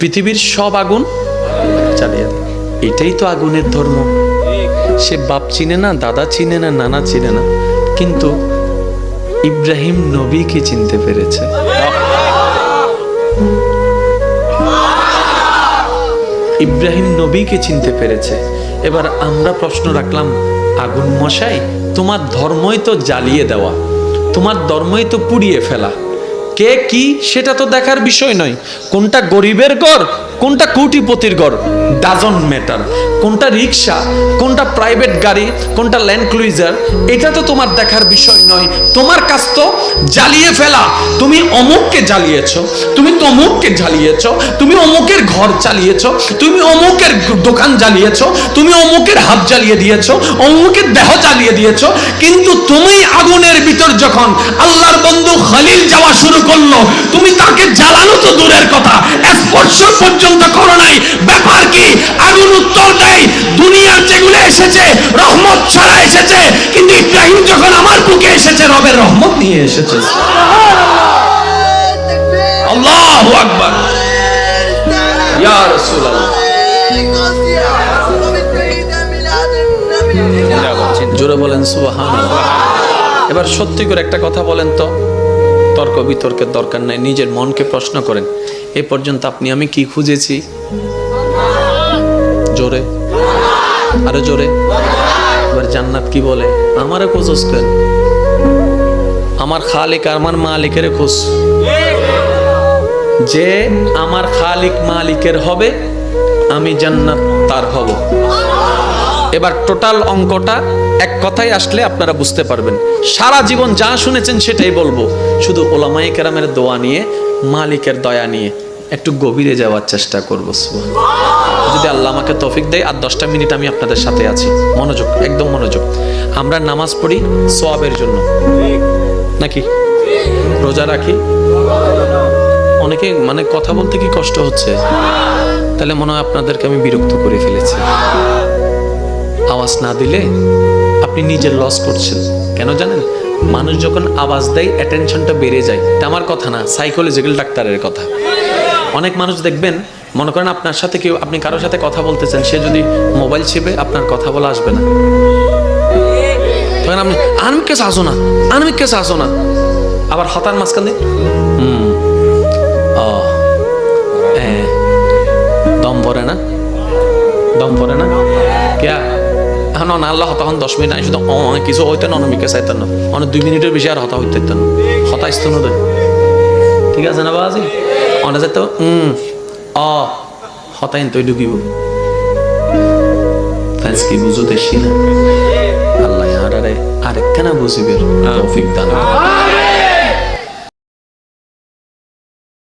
পৃথিবীর সব আগুন চালিয়ে দেয়। এটাই তো আগুনের ধর্ম। সে বাপ চিনে না, দাদা চিনে না, নানা চিনে না। কিন্তু ইব্রাহিম নবীকে চিনতে পেরেছে। ইব্রাহিম নবীকে চিনতে পেরেছে। এবার আমরা প্রশ্ন রাখলাম, আগুন মশাই, তোমার ধর্মই তো জ্বালিয়ে দেওয়া। তোমার ধর্মই তো পুড়িয়ে ফেলা। কে কি সেটা তো দেখার বিষয় নয়। কোনটা গরিবের ঘর কোনটা কুটিপতির ঘর? ডাজন ম্যাটার কোনটা রিক্সা কোনটা প্রাইভেট গাড়ি, কোনটা ল্যান্ড ক্লুইজার এটা তো তোমার দেখার বিষয় নয়। তোমার কাজ তো জ্বালিয়ে ফেলা। তুমি অমুককে জ্বালিয়েছো, তুমি তমুককে জ্বালিয়েছো, তুমি অমুকের ঘর চালিয়েছো, তুমি অমুকের দোকান জ্বালিয়েছো, তুমি অমুকের হাত জ্বালিয়ে দিয়েছ, অমুকের দেহ জ্বালিয়ে দিয়েছ, কিন্তু তুমি আগুনের ভিতর যখন আল্লাহর বন্ধু খলিল যাওয়া শুরু করল, তুমি তাকে জ্বালানো তো দূরের কথা। স্পর্শ পর্যন্ত করো নাই। ব্যাপার কি আগুন উত্তর দেয়? দুনিয়ার যেগুলো এসেছে, রহমত ছাড়া এসেছে। কিন্তু ইব্রাহিম যখন আমার বুকে এসেছে, রবের রহমত নিয়ে এসেছে। এবার সত্যি করে একটা কথা বলেন তো। তর্ক বিতর্কের দরকার নাই, নিজের মনকে প্রশ্ন করেন। এ পর্যন্ত আপনি আমি কি খুঁজেছি? জোরে। আরও জোরে। এবার জান্নাত কি বলে? আমারে খোঁজস কেন? আমার খালিক আর আমার মালিকের খোঁজ। যে আমার খালিক মালিকের হবে, আমি জান্নাত তার হব। এবার টোটাল অঙ্কটা এক কথায় আসলে আপনারা বুঝতে পারবেন। সারা জীবন যা শুনেছেন সেটাই বলব। শুধু ওলামাই কেরামের দোয়া নিয়ে, মালিকের দয়া নিয়ে। একটু গভীরে যাওয়ার চেষ্টা করব যদি আল্লাহ আমাকে তফিক দেয়, আর দশটা মিনিট আমি আপনাদের সাথে আছি। মনোযোগ, একদম মনোযোগ। আমরা নামাজ পড়ি সোয়াবের জন্য। নাকি? রোজা রাখি। অনেকে মানে কথা বলতে কি কষ্ট হচ্ছে? তাহলে মনে হয় আপনাদেরকে আমি বিরক্ত করে ফেলেছি। আওয়াজ না দিলে আপনি নিজের লস করছেন। কেন জানেন? মানুষ যখন আওয়াজ দেয় অ্যাটেনশনটা বেড়ে যায়। এটা আমার কথা না সাইকোলজিক্যাল ডাক্তারের কথা। অনেক মানুষ দেখবেন, মনে করেন আপনার সাথে কেউ, আপনি কারোর সাথে কথা বলতেছেন, সে যদি মোবাইল ছিপে, আপনার কথা বলা আসবে না। তখন আপনি আনমিককে আসো না আনমিককে আসো না। আবার হতার মাঝখান দিয়ে হুম ও হ্যাঁ দম পরে না, দম পরে না। কেয়া? এখন না আল্লাহ তখন দশ মিনিট আইসো তো। অ, কিছু হইতে না অনমিকে চাইতেন না। অনেক দুই মিনিটের বেশি আর হতা হইতে না। হতা ইস্ত না ঠিক আছে না বাজি অনেক যেত উম অ হতাইন তৈ ঢুকিব ফ্রেন্স কি বুঝো দেশি না? আল্লাহ আরে আরেকখানা বুঝিবের তৌফিক দান।